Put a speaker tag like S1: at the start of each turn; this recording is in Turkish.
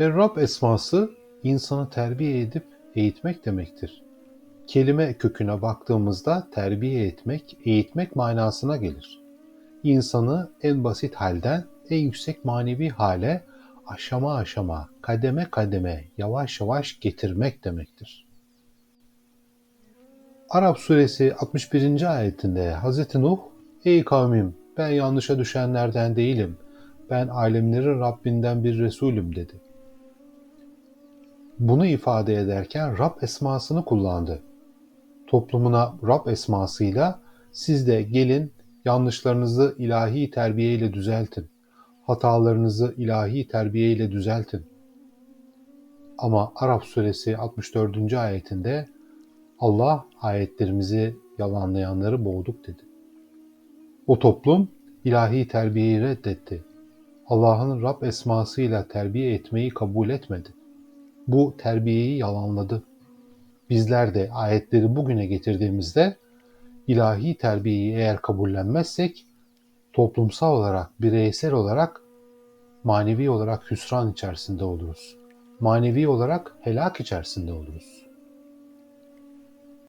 S1: Er-Rab esması insanı terbiye edip eğitmek demektir. Kelime köküne baktığımızda terbiye etmek, eğitmek manasına gelir. İnsanı en basit halden en yüksek manevi hale aşama aşama, kademe kademe, yavaş yavaş getirmek demektir. Arap suresi 61. ayetinde Hz. Nuh, Ey kavmim ben yanlışa düşenlerden değilim, ben alemlerin Rabbinden bir Resulüm dedi. Bunu ifade ederken Rab esmasını kullandı. Toplumuna Rab esmasıyla siz de gelin yanlışlarınızı ilahi terbiyeyle düzeltin. Hatalarınızı ilahi terbiyeyle düzeltin. Ama Arap suresi 64. ayetinde Allah ayetlerimizi yalanlayanları boğduk dedi. O toplum ilahi terbiyeyi reddetti. Allah'ın Rab esmasıyla terbiye etmeyi kabul etmedi. Bu terbiyeyi yalanladı. Bizler de ayetleri bugüne getirdiğimizde ilahi terbiyeyi eğer kabullenmezsek toplumsal olarak, bireysel olarak, manevi olarak hüsran içerisinde oluruz. Manevi olarak helak içerisinde oluruz.